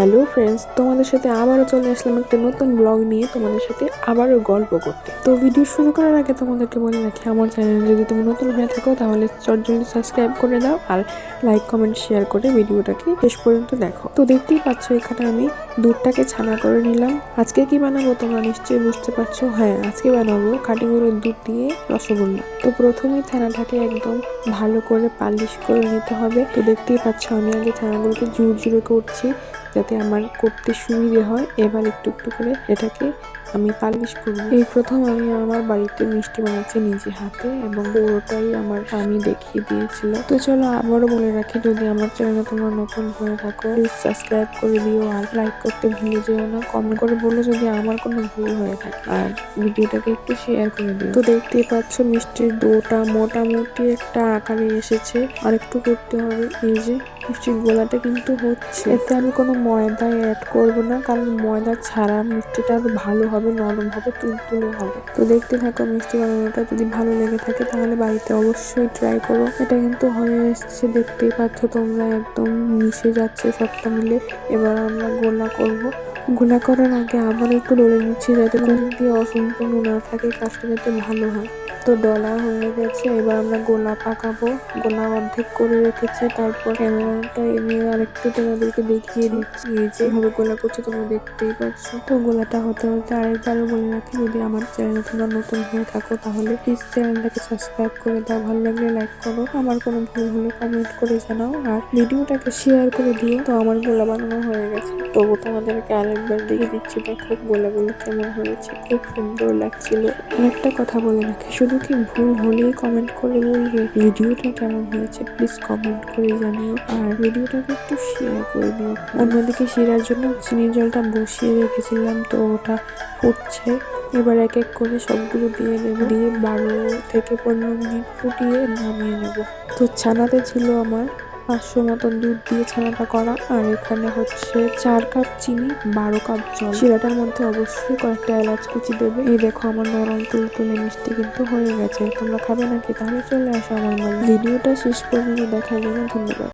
Hello friends, তোমাদের সাথে আবারও চলে আসলাম একটা নতুন ব্লগ নিয়ে, তোমাদের সাথে আবারও গল্প করতে। তো ভিডিও শুরু করার আগে তোমাদেরকে বলে রাখি, আমার চ্যানেল যদি তুমি নতুন হয়ে থাকো, তাহলে চটজলদি সাবস্ক্রাইব করে দাও আর লাইক কমেন্ট শেয়ার করে ভিডিওটাকে শেষ পর্যন্ত দেখো। তো দেখতেই পাচ্ছ, এখানে আমি দুধটাকে ছানা করে নিলাম। আজকে কি বানাবো তোমরা নিশ্চয়ই বুঝতে পারছ? হ্যাঁ আজকে বানাবো খাঁটি গরুর দুধ দিয়ে রসগোল্লা। তো প্রথমেই ছানাটাকে একদম ভালো করে পালিশ করে নিতে হবে। তো দেখতেই পাচ্ছ, আমি আগে ছানাগুলোকে জুড় জুড়ে করছি, যাতে আমার করতে সুবিধে হয়, এবার একটু একটু করে এটাকে আমি পালিশ করব। এই প্রথম আমি আমার বাড়িতে মিষ্টি বানাচ্ছি নিজে হাতে এবং পুরোটাই আমার আমি দেখিয়ে দিয়েছিল। তো চলো আবারও বলে রাখি, যদি আমার চ্যানেলে তোমরা নতুন হয়ে থাকো প্লিজ সাবস্ক্রাইব করে দিও আর লাইক করতে ভুলে যেও না। কমেন্ট করে বলো যদি আমার কোনো ভুল হয়ে থাকে। আর ভিডিওটাকে একটু শেয়ার করে দিও। তো দেখতেই পাচ্ছ মিষ্টির ডোটা মোটামুটি একটা আকারে এসেছে। আর একটু করতে হবে, এই যে। মিষ্টির গোলাটা কিন্তু হচ্ছে। এতে আমি কোনো ময়দা অ্যাড করব না, কারণ ময়দা ছাড়া মিষ্টিটা আরও ভালো হবে, নরম হবে, তুলতুলে হবে। তো দেখতে থাকো মিষ্টি বানানোটা, যদি ভালো লেগে থাকে তাহলে বাড়িতে অবশ্যই ট্রাই করো। এটা কিন্তু হয়ে এসছে দেখতেই পাচ্ছ তোমরা, একদম মিশে যাচ্ছে সবটা মিলে। এবার আমরা গোলা করব। গোলা করার আগে আবার একটু ডলে নিচ্ছি যাতে দিয়ে অসম্পূর্ণ না থাকে কাজটা যাতে ভালো হয়। তো ডলা হয়ে গেছে। এবার আমরা গোলা পাকাবো। গোলা অর্ধেক করে রেখেছি। তারপর ক্যামেরাটা এনে আর একটু তোমাদেরকে দেখিয়ে দিচ্ছি। এই যেভাবে গোলা করছে, তোমরা দেখতেই পাচ্ছ। তো গোলাটা হতে হতে আরেকবারও বলে রাখি, যদি আমার চ্যানেলে তোমরা নতুন হয়ে থাকো, তাহলে প্লিজ চ্যানেলটাকে সাবস্ক্রাইব করে দাও। ভালো লাগলে লাইক করো। আমার কোনো ভুল হলে কমেন্ট করে জানাও। আর ভিডিওটাকে শেয়ার করে দিও। তো আমার গোলা বানানো হয়ে গেছে। তবু তোমাদেরকে আরেকবার দেখে দিচ্ছি, দেখো গোলাগুলো কেমন হয়েছে। খুব সুন্দর লাগছিল। একটা কথা বলে রাখি, শুধু কি ভুল হলেই কমেন্ট করে বলবে ভিডিওটা কেমন হয়েছে প্লিজ কমেন্ট করে জানিও। আর ভিডিওটাকে একটু শেয়ার করে দিও। অন্যদিকে শিরার জন্য চিনির জলটা বসিয়ে রেখেছিলাম, তো ওটা ফুটছে। এবার এক এক করে সবগুলো দিয়ে দেবো দিয়ে বারো থেকে পনেরো মিনিট ফুটিয়ে নামিয়ে নেব। তো ছানাতে ছিল আমার পাঁচশো মতন দুধ দিয়ে ছানাটা করা। আর এখানে হচ্ছে চার কাপ চিনি, বারো কাপ জল। শিরাটার মধ্যে অবশ্যই কয়েকটা এলাচ কুচি দেবে। এই দেখো আমার নরম তুলতুলে মিষ্টি কিন্তু হয়ে গেছে। তোমরা খাবে নাকি? তাহলে চলে আসো আমার ভিডিওটা শেষ পর্যন্ত দেখার জন্য ধন্যবাদ।